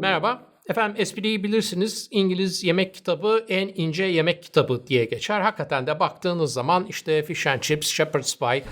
Merhaba. Efendim espriyi bilirsiniz. İngiliz yemek kitabı en ince yemek kitabı diye geçer. Hakikaten de baktığınız zaman işte fish and chips, shepherd's pie,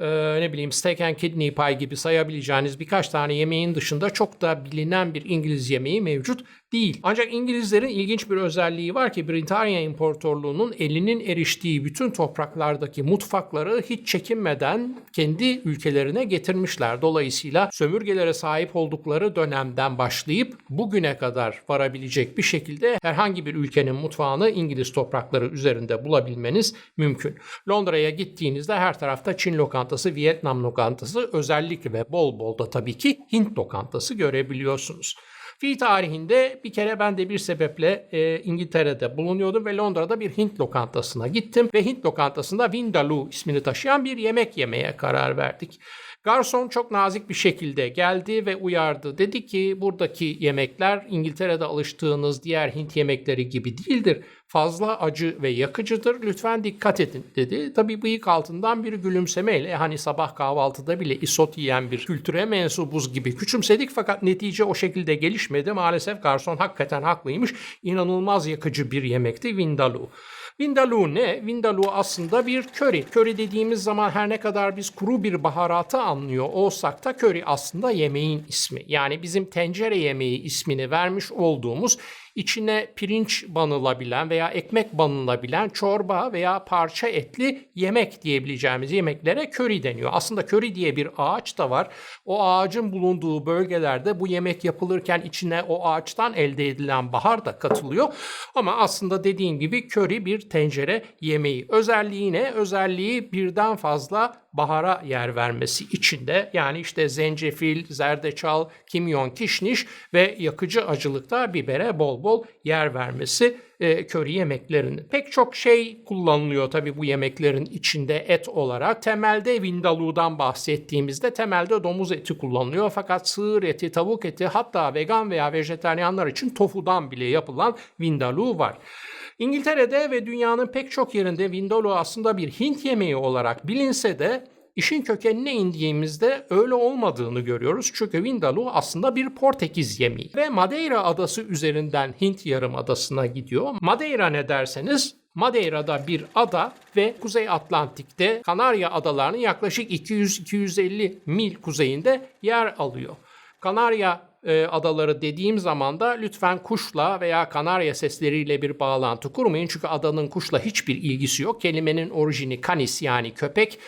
e, ne bileyim steak and kidney pie gibi sayabileceğiniz birkaç tane yemeğin dışında çok da bilinen bir İngiliz yemeği mevcut değil. Ancak İngilizlerin ilginç bir özelliği var ki Britanya İmparatorluğu'nun elinin eriştiği bütün topraklardaki mutfakları hiç çekinmeden kendi ülkelerine getirmişler. Dolayısıyla sömürgelere sahip oldukları dönemden başlayıp bugüne kadar varabilecek bir şekilde herhangi bir ülkenin mutfağını İngiliz toprakları üzerinde bulabilmeniz mümkün. Londra'ya gittiğinizde her tarafta Çin lokantası, Vietnam lokantası, özellikle ve bol bol da tabii ki Hint lokantası görebiliyorsunuz. Fi tarihinde bir kere ben de bir sebeple e, İngiltere'de bulunuyordum ve Londra'da bir Hint lokantasına gittim ve Hint lokantasında Vindaloo ismini taşıyan bir yemek yemeye karar verdik. Garson çok nazik bir şekilde geldi ve uyardı. Dedi ki buradaki yemekler İngiltere'de alıştığınız diğer Hint yemekleri gibi değildir. Fazla acı ve yakıcıdır. Lütfen dikkat edin dedi. Tabii bıyık altından bir gülümsemeyle hani sabah kahvaltıda bile isot yiyen bir kültüre mensubuz gibi küçümsedik fakat netice o şekilde gelişmedi. Maalesef garson hakikaten haklıymış. İnanılmaz yakıcı bir yemekti Vindaloo. Vindaloo ne? Vindaloo aslında bir köri. Köri dediğimiz zaman her ne kadar biz kuru bir baharatı anlıyor olsak da köri aslında yemeğin ismi. Yani bizim tencere yemeği ismini vermiş olduğumuz içine pirinç banılabilen veya ekmek banılabilen çorba veya parça etli yemek diyebileceğimiz yemeklere köri deniyor. Aslında köri diye bir ağaç da var. O ağacın bulunduğu bölgelerde bu yemek yapılırken içine o ağaçtan elde edilen bahar da katılıyor. Ama aslında dediğim gibi köri bir tencere yemeği. Özelliği ne? Özelliği birden fazla bahara yer vermesi içinde yani işte zencefil, zerdeçal, kimyon, kişniş ve yakıcı acılıkta bibere bol bol yer vermesi e, köri yemeklerinin. Pek çok şey kullanılıyor tabi bu yemeklerin içinde et olarak. Temelde vindaloo'dan bahsettiğimizde temelde domuz eti kullanılıyor. Fakat sığır eti, tavuk eti hatta vegan veya vejetaryenler için tofudan bile yapılan vindaloo var. İngiltere'de ve dünyanın pek çok yerinde vindaloo aslında bir Hint yemeği olarak bilinse de işin kökenine indiğimizde öyle olmadığını görüyoruz. Çünkü Vindaloo aslında bir Portekiz yemeği ve Madeira adası üzerinden Hint Yarımadası'na gidiyor. Madeira ne derseniz Madeira'da bir ada ve Kuzey Atlantik'te Kanarya Adaları'nın yaklaşık 200-250 mil kuzeyinde yer alıyor. Kanarya e, adaları dediğim zaman da lütfen kuşla veya kanarya sesleriyle bir bağlantı kurmayın. Çünkü adanın kuşla hiçbir ilgisi yok. Kelimenin orijini canis yani köpek.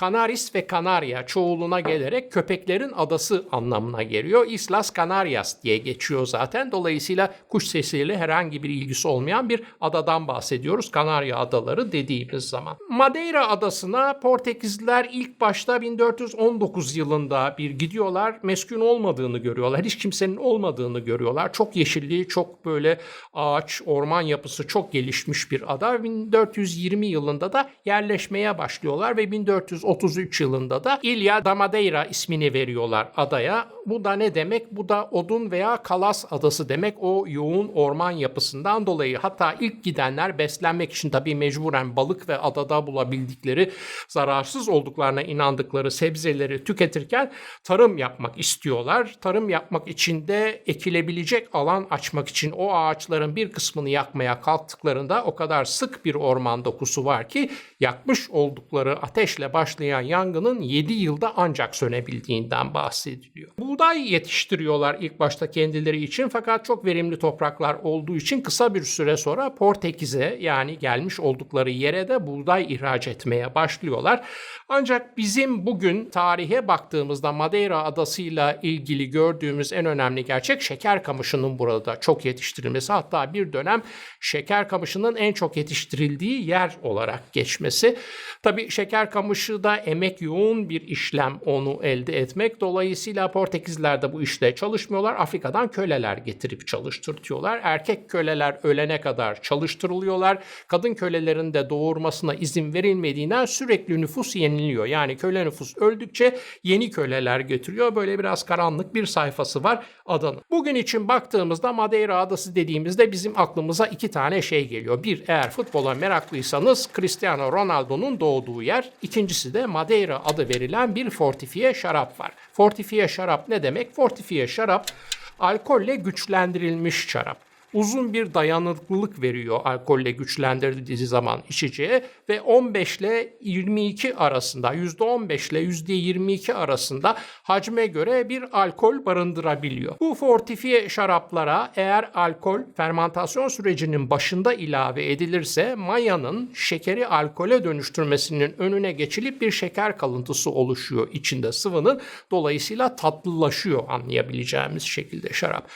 Canaris ve Canaria çoğuluna gelerek köpeklerin adası anlamına geliyor. Islas Canarias diye geçiyor zaten. Dolayısıyla kuş sesiyle herhangi bir ilgisi olmayan bir adadan bahsediyoruz. Kanarya Adaları dediğimiz zaman. Madeira adasına Portekizliler ilk başta 1419 yılında bir gidiyorlar. Meskun olmadığını görüyorlar. Hiç kimsenin olmadığını görüyorlar. Çok yeşilliği, çok böyle ağaç, orman yapısı çok gelişmiş bir ada. 1420 yılında da yerleşmeye başlıyorlar ve 1400 1933 yılında da İlya da Madeira ismini veriyorlar adaya. Bu da ne demek? Bu da odun veya kalas adası demek. O yoğun orman yapısından dolayı hatta ilk gidenler beslenmek için tabii mecburen balık ve adada bulabildikleri zararsız olduklarına inandıkları sebzeleri tüketirken tarım yapmak istiyorlar. Tarım yapmak için de ekilebilecek alan açmak için o ağaçların bir kısmını yakmaya kalktıklarında o kadar sık bir orman dokusu var ki yakmış oldukları ateşle başlayan yangının 7 yılda ancak sönebildiğinden bahsediliyor. Buğday yetiştiriyorlar ilk başta kendileri için fakat çok verimli topraklar olduğu için kısa bir süre sonra Portekiz'e yani gelmiş oldukları yere de buğday ihraç etmeye başlıyorlar. Ancak bizim bugün tarihe baktığımızda Madeira adasıyla ilgili gördüğümüz en önemli gerçek şeker kamışının burada çok yetiştirilmesi. Hatta bir dönem şeker kamışının en çok yetiştirildiği yer olarak geçmesi. Tabi şeker kamışı da emek yoğun bir işlem onu elde etmek. Dolayısıyla Portekizliler de bu işte çalışmıyorlar. Afrika'dan köleler getirip çalıştırtıyorlar. Erkek köleler ölene kadar çalıştırılıyorlar. Kadın kölelerin de doğurmasına izin verilmediğinden sürekli nüfus yeniliyor. Yani köle nüfus öldükçe yeni köleler getiriyor. Böyle biraz karanlık bir sayfası var adanın. Bugün için baktığımızda Madeira adası dediğimizde bizim aklımıza iki tane şey geliyor. Bir eğer futbola meraklıysanız Cristiano Ronaldo'nun doğduğu yer. İkincisi de içerisinde Madeira adı verilen bir fortifiye şarap var. Fortifiye şarap ne demek? Fortifiye şarap alkolle güçlendirilmiş şarap uzun bir dayanıklılık veriyor alkolle güçlendirdiği zaman içeceğe ve 15 ile 22 arasında %15 ile %22 arasında hacme göre bir alkol barındırabiliyor. Bu fortifiye şaraplara eğer alkol fermentasyon sürecinin başında ilave edilirse mayanın şekeri alkole dönüştürmesinin önüne geçilip bir şeker kalıntısı oluşuyor içinde sıvının. Dolayısıyla tatlılaşıyor anlayabileceğimiz şekilde şarap.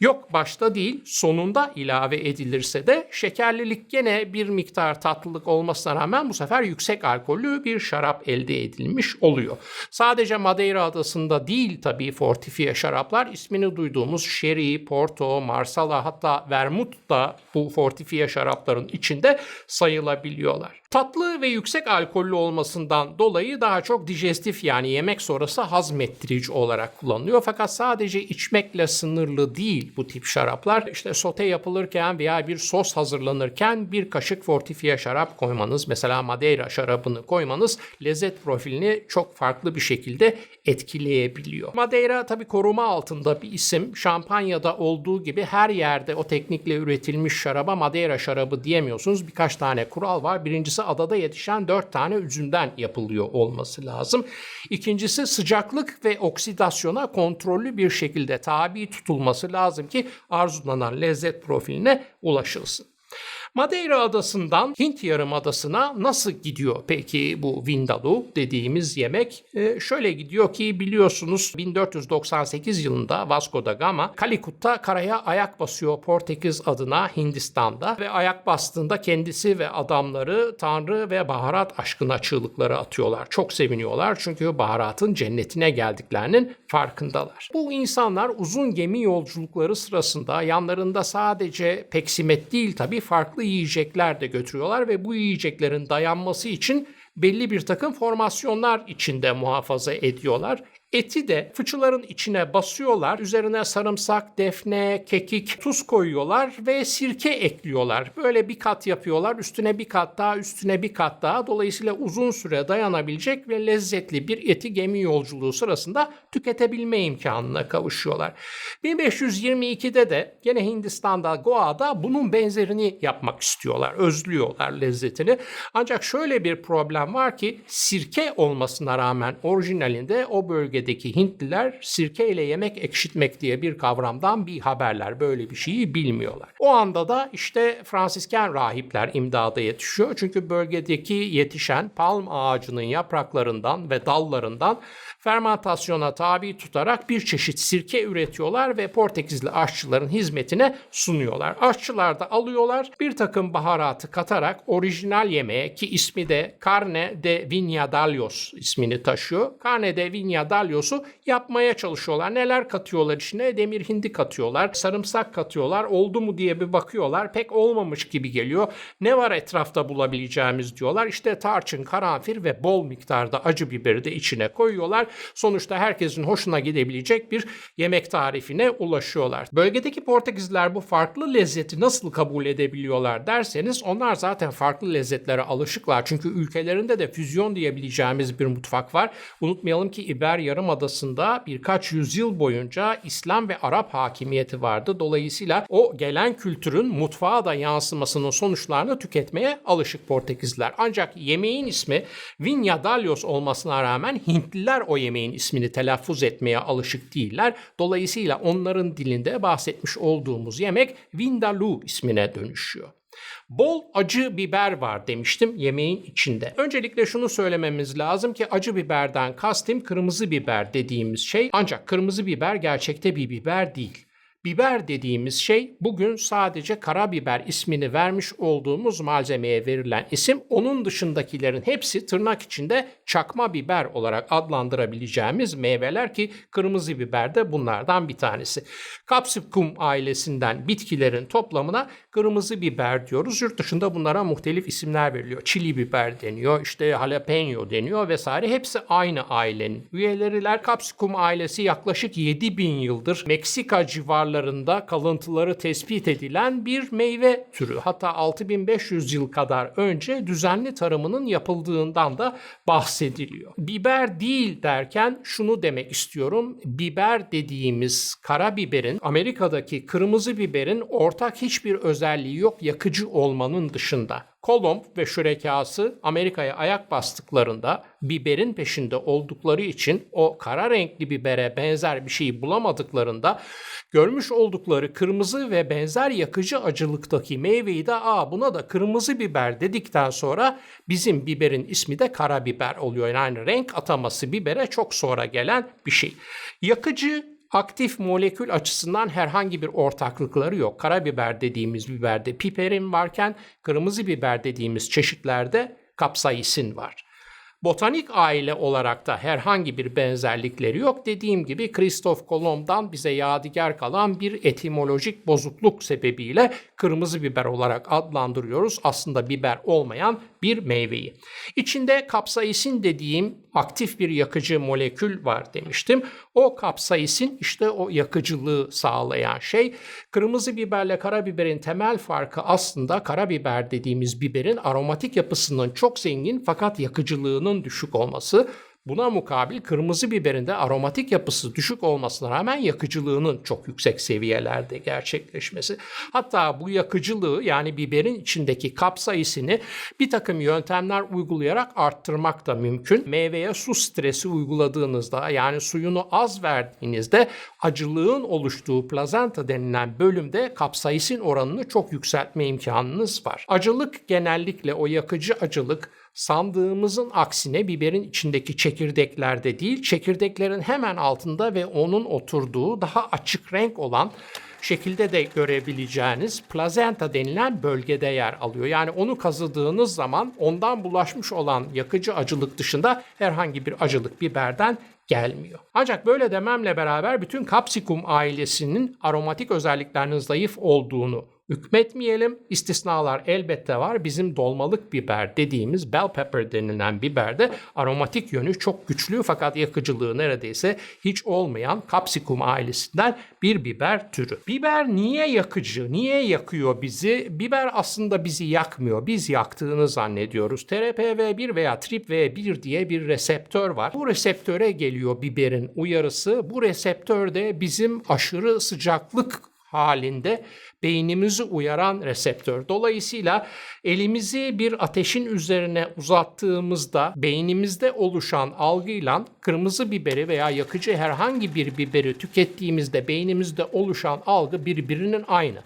Yok başta değil sonunda ilave edilirse de şekerlilik gene bir miktar tatlılık olmasına rağmen bu sefer yüksek alkollü bir şarap elde edilmiş oluyor. Sadece Madeira adasında değil tabii fortifiye şaraplar ismini duyduğumuz sherry, porto, marsala hatta vermut da bu fortifiye şarapların içinde sayılabiliyorlar. Tatlı ve yüksek alkollü olmasından dolayı daha çok dijestif yani yemek sonrası hazmettirici olarak kullanılıyor. Fakat sadece içmekle sınırlı değil bu tip şaraplar. İşte sote yapılırken veya bir sos hazırlanırken bir kaşık fortifiye şarap koymanız, mesela Madeira şarabını koymanız lezzet profilini çok farklı bir şekilde etkileyebiliyor. Madeira tabii koruma altında bir isim. Şampanya'da olduğu gibi her yerde o teknikle üretilmiş şaraba Madeira şarabı diyemiyorsunuz. Birkaç tane kural var. Birincisi adada yetişen 4 tane üzümden yapılıyor olması lazım. İkincisi sıcaklık ve oksidasyona kontrollü bir şekilde tabi tutulması lazım ki arzulanan lezzet profiline ulaşılsın. Madeira adasından Hint Yarımadası'na nasıl gidiyor peki bu Vindaloo dediğimiz yemek? Ee, şöyle gidiyor ki biliyorsunuz 1498 yılında Vasco da Gama Kalikut'ta karaya ayak basıyor Portekiz adına Hindistan'da ve ayak bastığında kendisi ve adamları tanrı ve baharat aşkına çığlıkları atıyorlar. Çok seviniyorlar çünkü baharatın cennetine geldiklerinin farkındalar. Bu insanlar uzun gemi yolculukları sırasında yanlarında sadece peksimet değil tabii farklı yiyecekler de götürüyorlar ve bu yiyeceklerin dayanması için belli bir takım formasyonlar içinde muhafaza ediyorlar. Eti de fıçıların içine basıyorlar. Üzerine sarımsak, defne, kekik, tuz koyuyorlar ve sirke ekliyorlar. Böyle bir kat yapıyorlar. Üstüne bir kat daha, üstüne bir kat daha. Dolayısıyla uzun süre dayanabilecek ve lezzetli bir eti gemi yolculuğu sırasında tüketebilme imkanına kavuşuyorlar. 1522'de de gene Hindistan'da Goa'da bunun benzerini yapmak istiyorlar. Özlüyorlar lezzetini. Ancak şöyle bir problem var ki sirke olmasına rağmen orijinalinde o bölge bölgedeki Hintliler sirke ile yemek ekşitmek diye bir kavramdan bir haberler. Böyle bir şeyi bilmiyorlar. O anda da işte Fransisken rahipler imdada yetişiyor. Çünkü bölgedeki yetişen palm ağacının yapraklarından ve dallarından fermentasyona tabi tutarak bir çeşit sirke üretiyorlar ve Portekizli aşçıların hizmetine sunuyorlar. Aşçılar da alıyorlar bir takım baharatı katarak orijinal yemeğe ki ismi de Carne de Viñadalios ismini taşıyor. Carne de Viñadalios'u yapmaya çalışıyorlar. Neler katıyorlar içine? Demir hindi katıyorlar, sarımsak katıyorlar. Oldu mu diye bir bakıyorlar. Pek olmamış gibi geliyor. Ne var etrafta bulabileceğimiz diyorlar. İşte tarçın, karanfil ve bol miktarda acı biberi de içine koyuyorlar. Sonuçta herkesin hoşuna gidebilecek bir yemek tarifine ulaşıyorlar. Bölgedeki Portekizliler bu farklı lezzeti nasıl kabul edebiliyorlar derseniz onlar zaten farklı lezzetlere alışıklar. Çünkü ülkelerinde de füzyon diyebileceğimiz bir mutfak var. Unutmayalım ki İber Yarımadası'nda birkaç yüzyıl boyunca İslam ve Arap hakimiyeti vardı. Dolayısıyla o gelen kültürün mutfağa da yansımasının sonuçlarını tüketmeye alışık Portekizliler. Ancak yemeğin ismi Vinya Dalios olmasına rağmen Hintliler o yemeğin ismini telaffuz etmeye alışık değiller. Dolayısıyla onların dilinde bahsetmiş olduğumuz yemek Vindaloo ismine dönüşüyor. Bol acı biber var demiştim yemeğin içinde. Öncelikle şunu söylememiz lazım ki acı biberden kastım kırmızı biber dediğimiz şey ancak kırmızı biber gerçekte bir biber değil. Biber dediğimiz şey bugün sadece karabiber ismini vermiş olduğumuz malzemeye verilen isim. Onun dışındakilerin hepsi tırnak içinde çakma biber olarak adlandırabileceğimiz meyveler ki kırmızı biber de bunlardan bir tanesi. Capsicum ailesinden bitkilerin toplamına kırmızı biber diyoruz. Yurt dışında bunlara muhtelif isimler veriliyor. Çili biber deniyor, işte jalapeno deniyor vesaire. Hepsi aynı ailenin üyeleriler. Capsicum ailesi yaklaşık 7000 yıldır Meksika civarlarında kalıntıları tespit edilen bir meyve türü. Hatta 6500 yıl kadar önce düzenli tarımının yapıldığından da bahsediliyor. Biber değil derken şunu demek istiyorum. Biber dediğimiz karabiberin Amerika'daki kırmızı biberin ortak hiçbir özelliği yok yakıcı olmanın dışında. Kolomb ve şürekası Amerika'ya ayak bastıklarında biberin peşinde oldukları için o kara renkli bibere benzer bir şeyi bulamadıklarında görmüş oldukları kırmızı ve benzer yakıcı acılıktaki meyveyi de aa buna da kırmızı biber dedikten sonra bizim biberin ismi de karabiber oluyor. Yani renk ataması bibere çok sonra gelen bir şey. Yakıcı Aktif molekül açısından herhangi bir ortaklıkları yok. Karabiber dediğimiz biberde piperin varken kırmızı biber dediğimiz çeşitlerde kapsaisin var. Botanik aile olarak da herhangi bir benzerlikleri yok. Dediğim gibi Kristof Kolomb'dan bize yadigar kalan bir etimolojik bozukluk sebebiyle kırmızı biber olarak adlandırıyoruz. Aslında biber olmayan bir meyveyi. İçinde kapsaisin dediğim aktif bir yakıcı molekül var demiştim. O kapsaisin işte o yakıcılığı sağlayan şey. Kırmızı biberle karabiberin temel farkı aslında karabiber dediğimiz biberin aromatik yapısının çok zengin fakat yakıcılığının düşük olması. Buna mukabil kırmızı biberin de aromatik yapısı düşük olmasına rağmen yakıcılığının çok yüksek seviyelerde gerçekleşmesi. Hatta bu yakıcılığı yani biberin içindeki kapsayısını bir takım yöntemler uygulayarak arttırmak da mümkün. Meyveye su stresi uyguladığınızda yani suyunu az verdiğinizde acılığın oluştuğu plazenta denilen bölümde kapsaisin oranını çok yükseltme imkanınız var. Acılık genellikle o yakıcı acılık Sandığımızın aksine biberin içindeki çekirdeklerde değil, çekirdeklerin hemen altında ve onun oturduğu daha açık renk olan şekilde de görebileceğiniz plazenta denilen bölgede yer alıyor. Yani onu kazıdığınız zaman ondan bulaşmış olan yakıcı acılık dışında herhangi bir acılık biberden gelmiyor. Ancak böyle dememle beraber bütün Capsicum ailesinin aromatik özelliklerinin zayıf olduğunu hükmetmeyelim. İstisnalar elbette var. Bizim dolmalık biber dediğimiz bell pepper denilen biberde aromatik yönü çok güçlü fakat yakıcılığı neredeyse hiç olmayan capsicum ailesinden bir biber türü. Biber niye yakıcı? Niye yakıyor bizi? Biber aslında bizi yakmıyor. Biz yaktığını zannediyoruz. TRPV1 veya TRPV1 diye bir reseptör var. Bu reseptöre geliyor biberin uyarısı. Bu reseptör de bizim aşırı sıcaklık halinde beynimizi uyaran reseptör. Dolayısıyla elimizi bir ateşin üzerine uzattığımızda beynimizde oluşan algıyla kırmızı biberi veya yakıcı herhangi bir biberi tükettiğimizde beynimizde oluşan algı birbirinin aynı.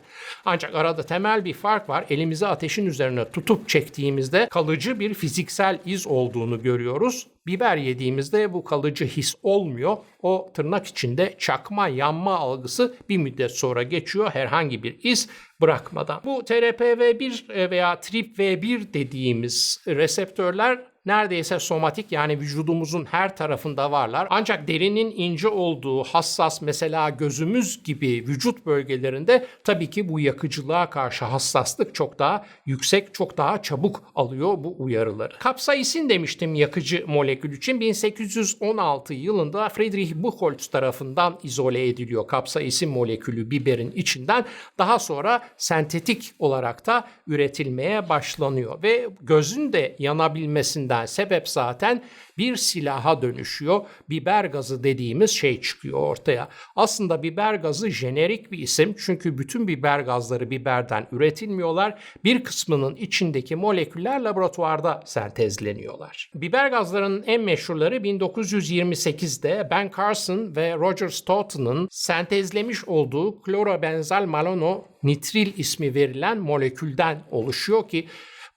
Ancak arada temel bir fark var. Elimizi ateşin üzerine tutup çektiğimizde kalıcı bir fiziksel iz olduğunu görüyoruz. Biber yediğimizde bu kalıcı his olmuyor. O tırnak içinde çakma, yanma algısı bir müddet sonra geçiyor herhangi bir iz bırakmadan. Bu TRPV1 e, veya TRPV1 dediğimiz reseptörler neredeyse somatik yani vücudumuzun her tarafında varlar. Ancak derinin ince olduğu hassas mesela gözümüz gibi vücut bölgelerinde tabii ki bu yakıcılığa karşı hassaslık çok daha yüksek, çok daha çabuk alıyor bu uyarıları. Kapsaisin demiştim yakıcı molekül için 1816 yılında Friedrich Buchholz tarafından izole ediliyor kapsaisin molekülü biberin içinden. Daha sonra sentetik olarak da üretilmeye başlanıyor ve gözün de yanabilmesinden Neden? Sebep zaten bir silaha dönüşüyor. Biber gazı dediğimiz şey çıkıyor ortaya. Aslında biber gazı jenerik bir isim çünkü bütün biber gazları biberden üretilmiyorlar. Bir kısmının içindeki moleküller laboratuvarda sentezleniyorlar. Biber gazlarının en meşhurları 1928'de Ben Carson ve Roger Stoughton'ın sentezlemiş olduğu klorobenzel malano nitril ismi verilen molekülden oluşuyor ki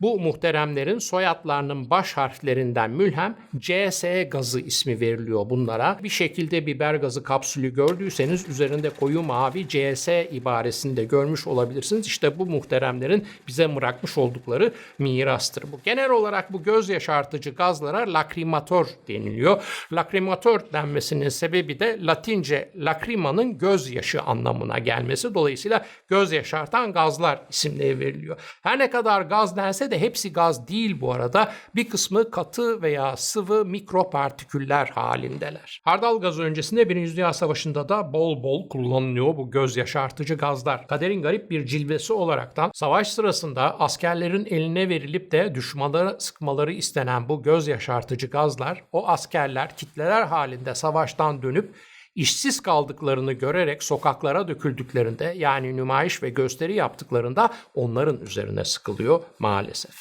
bu muhteremlerin soyadlarının baş harflerinden mülhem CS gazı ismi veriliyor bunlara. Bir şekilde biber gazı kapsülü gördüyseniz üzerinde koyu mavi CS ibaresini de görmüş olabilirsiniz. İşte bu muhteremlerin bize bırakmış oldukları mirastır bu. Genel olarak bu göz yaşartıcı gazlara lakrimator deniliyor. Lakrimator denmesinin sebebi de Latince lakrimanın gözyaşı anlamına gelmesi. Dolayısıyla göz yaşartan gazlar isimleri veriliyor. Her ne kadar gaz dense de hepsi gaz değil bu arada. Bir kısmı katı veya sıvı mikropartiküller halindeler. Hardal gazı öncesinde Birinci Dünya Savaşı'nda da bol bol kullanılıyor bu göz yaşartıcı gazlar. Kaderin garip bir cilvesi olaraktan savaş sırasında askerlerin eline verilip de düşmanlara sıkmaları istenen bu göz yaşartıcı gazlar o askerler kitleler halinde savaştan dönüp işsiz kaldıklarını görerek sokaklara döküldüklerinde yani nümayiş ve gösteri yaptıklarında onların üzerine sıkılıyor maalesef.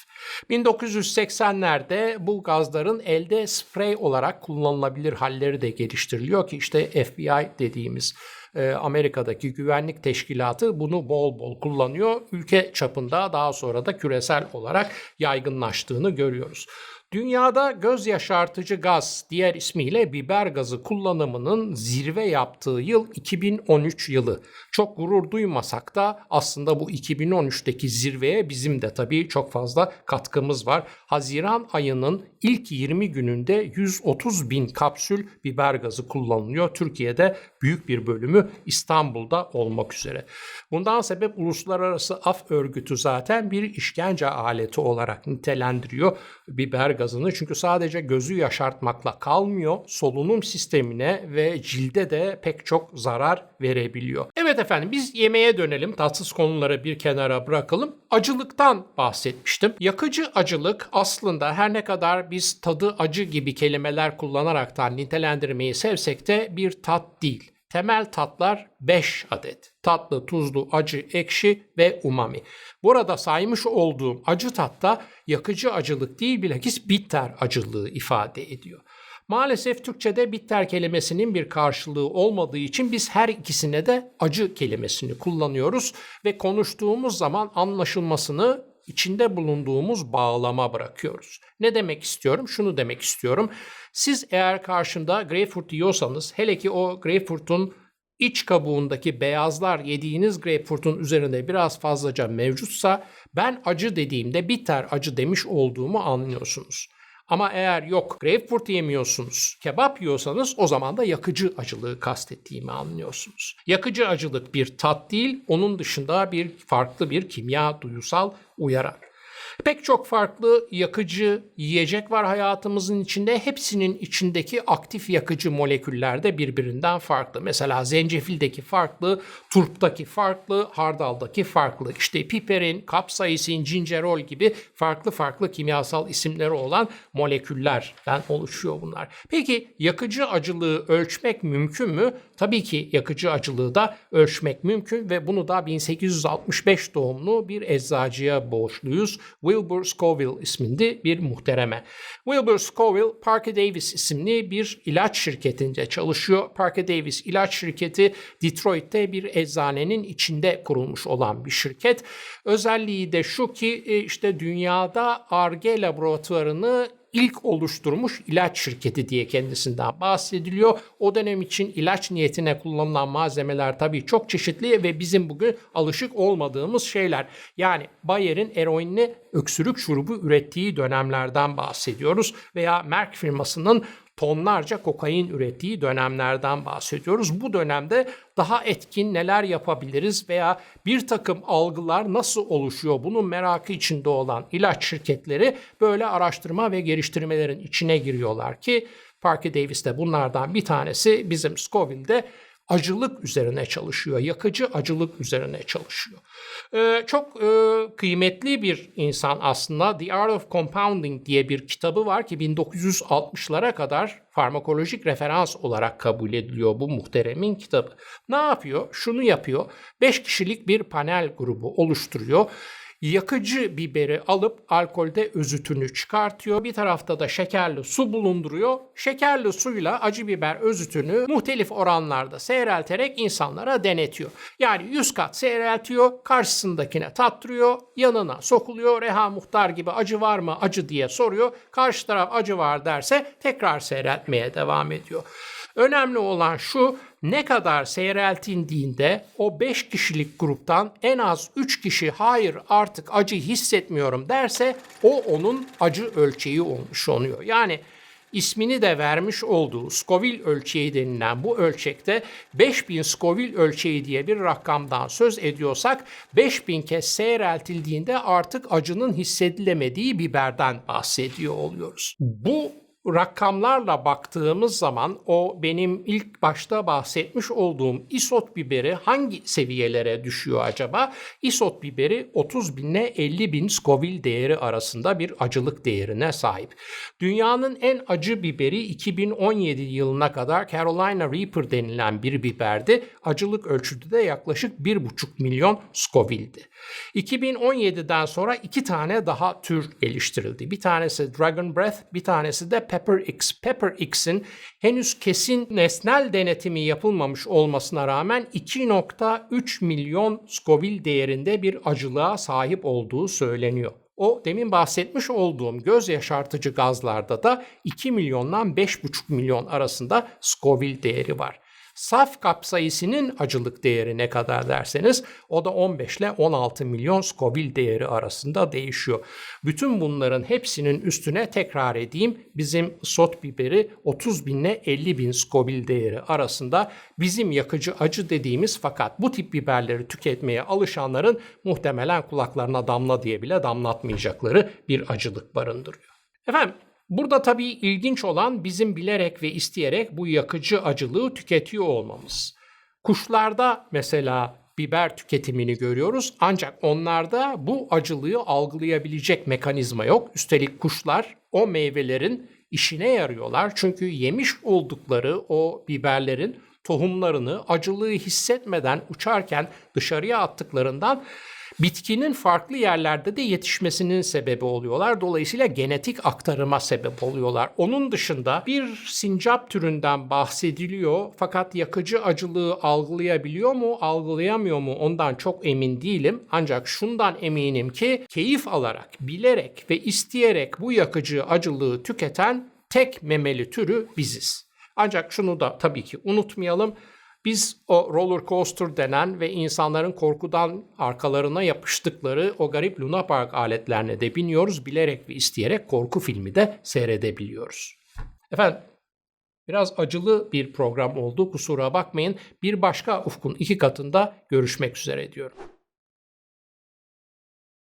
1980'lerde bu gazların elde sprey olarak kullanılabilir halleri de geliştiriliyor ki işte FBI dediğimiz e, Amerika'daki güvenlik teşkilatı bunu bol bol kullanıyor. Ülke çapında daha sonra da küresel olarak yaygınlaştığını görüyoruz. Dünyada göz yaşartıcı gaz, diğer ismiyle biber gazı kullanımının zirve yaptığı yıl 2013 yılı. Çok gurur duymasak da aslında bu 2013'teki zirveye bizim de tabii çok fazla katkımız var. Haziran ayının ilk 20 gününde 130 bin kapsül biber gazı kullanılıyor. Türkiye'de büyük bir bölümü İstanbul'da olmak üzere. Bundan sebep Uluslararası Af Örgütü zaten bir işkence aleti olarak nitelendiriyor biber gazını. Çünkü sadece gözü yaşartmakla kalmıyor. Solunum sistemine ve cilde de pek çok zarar verebiliyor. Evet efendim biz yemeğe dönelim. Tatsız konuları bir kenara bırakalım. Acılıktan bahsetmiştim. Yakıcı acılık aslında her ne kadar biz tadı acı gibi kelimeler kullanaraktan nitelendirmeyi sevsek de bir tat değil. Temel tatlar 5 adet. Tatlı, tuzlu, acı, ekşi ve umami. Burada saymış olduğum acı tatta yakıcı acılık değil bilakis bitter acılığı ifade ediyor. Maalesef Türkçe'de bitter kelimesinin bir karşılığı olmadığı için biz her ikisine de acı kelimesini kullanıyoruz ve konuştuğumuz zaman anlaşılmasını içinde bulunduğumuz bağlama bırakıyoruz. Ne demek istiyorum? Şunu demek istiyorum. Siz eğer karşımda greyfurt yiyorsanız hele ki o greyfurtun iç kabuğundaki beyazlar yediğiniz greyfurtun üzerinde biraz fazlaca mevcutsa ben acı dediğimde bitter acı demiş olduğumu anlıyorsunuz. Ama eğer yok greyfurt yemiyorsunuz, kebap yiyorsanız o zaman da yakıcı acılığı kastettiğimi anlıyorsunuz. Yakıcı acılık bir tat değil, onun dışında bir farklı bir kimya duyusal uyarar. Pek çok farklı yakıcı yiyecek var hayatımızın içinde. Hepsinin içindeki aktif yakıcı moleküller de birbirinden farklı. Mesela zencefildeki farklı, turptaki farklı, hardaldaki farklı. İşte piperin, kapsaisin, cincerol gibi farklı farklı kimyasal isimleri olan moleküllerden oluşuyor bunlar. Peki yakıcı acılığı ölçmek mümkün mü? Tabii ki yakıcı acılığı da ölçmek mümkün ve bunu da 1865 doğumlu bir eczacıya borçluyuz. Wilbur Scoville isminde bir muhtereme. Wilbur Scoville, Parker Davis isimli bir ilaç şirketinde çalışıyor. Parker Davis ilaç şirketi Detroit'te bir eczanenin içinde kurulmuş olan bir şirket. Özelliği de şu ki e, işte dünyada ARGE laboratuvarını ilk oluşturmuş ilaç şirketi diye kendisinden bahsediliyor. O dönem için ilaç niyetine kullanılan malzemeler tabii çok çeşitli ve bizim bugün alışık olmadığımız şeyler. Yani Bayer'in eroinli öksürük şurubu ürettiği dönemlerden bahsediyoruz veya Merck firmasının tonlarca kokain ürettiği dönemlerden bahsediyoruz. Bu dönemde daha etkin neler yapabiliriz veya bir takım algılar nasıl oluşuyor bunun merakı içinde olan ilaç şirketleri böyle araştırma ve geliştirmelerin içine giriyorlar ki Parker Davis de bunlardan bir tanesi bizim Scoville'de acılık üzerine çalışıyor. Yakıcı acılık üzerine çalışıyor. Ee, çok e, kıymetli bir insan aslında. The Art of Compounding diye bir kitabı var ki 1960'lara kadar farmakolojik referans olarak kabul ediliyor bu muhteremin kitabı. Ne yapıyor? Şunu yapıyor. 5 kişilik bir panel grubu oluşturuyor yakıcı biberi alıp alkolde özütünü çıkartıyor. Bir tarafta da şekerli su bulunduruyor. Şekerli suyla acı biber özütünü muhtelif oranlarda seyrelterek insanlara denetiyor. Yani 100 kat seyreltiyor, karşısındakine tattırıyor, yanına sokuluyor. Reha Muhtar gibi acı var mı acı diye soruyor. Karşı taraf acı var derse tekrar seyreltmeye devam ediyor. Önemli olan şu ne kadar seyreltildiğinde o 5 kişilik gruptan en az 3 kişi hayır artık acı hissetmiyorum derse o onun acı ölçeği olmuş oluyor. Yani ismini de vermiş olduğu Scoville ölçeği denilen bu ölçekte 5000 Scoville ölçeği diye bir rakamdan söz ediyorsak 5000 kez seyreltildiğinde artık acının hissedilemediği biberden bahsediyor oluyoruz. Bu rakamlarla baktığımız zaman o benim ilk başta bahsetmiş olduğum isot biberi hangi seviyelere düşüyor acaba? Isot biberi 30 bin ile 50 bin Scoville değeri arasında bir acılık değerine sahip. Dünyanın en acı biberi 2017 yılına kadar Carolina Reaper denilen bir biberdi. Acılık ölçütü de yaklaşık 1,5 milyon Scoville'di. 2017'den sonra iki tane daha tür geliştirildi. Bir tanesi Dragon Breath, bir tanesi de Pepper X. Pepper X'in henüz kesin nesnel denetimi yapılmamış olmasına rağmen 2.3 milyon Scoville değerinde bir acılığa sahip olduğu söyleniyor. O demin bahsetmiş olduğum göz yaşartıcı gazlarda da 2 milyondan 5,5 milyon arasında Scoville değeri var. Saf kapsayısının acılık değeri ne kadar derseniz o da 15 ile 16 milyon Scoville değeri arasında değişiyor. Bütün bunların hepsinin üstüne tekrar edeyim bizim sot biberi 30 bin ile 50 bin Scoville değeri arasında bizim yakıcı acı dediğimiz fakat bu tip biberleri tüketmeye alışanların muhtemelen kulaklarına damla diye bile damlatmayacakları bir acılık barındırıyor. Efendim Burada tabii ilginç olan bizim bilerek ve isteyerek bu yakıcı acılığı tüketiyor olmamız. Kuşlarda mesela biber tüketimini görüyoruz ancak onlarda bu acılığı algılayabilecek mekanizma yok. Üstelik kuşlar o meyvelerin işine yarıyorlar çünkü yemiş oldukları o biberlerin tohumlarını acılığı hissetmeden uçarken dışarıya attıklarından bitkinin farklı yerlerde de yetişmesinin sebebi oluyorlar. Dolayısıyla genetik aktarıma sebep oluyorlar. Onun dışında bir sincap türünden bahsediliyor fakat yakıcı acılığı algılayabiliyor mu, algılayamıyor mu ondan çok emin değilim. Ancak şundan eminim ki keyif alarak, bilerek ve isteyerek bu yakıcı acılığı tüketen tek memeli türü biziz. Ancak şunu da tabii ki unutmayalım. Biz o roller coaster denen ve insanların korkudan arkalarına yapıştıkları o garip Luna Park aletlerine de biniyoruz. Bilerek ve isteyerek korku filmi de seyredebiliyoruz. Efendim biraz acılı bir program oldu kusura bakmayın. Bir başka ufkun iki katında görüşmek üzere diyorum.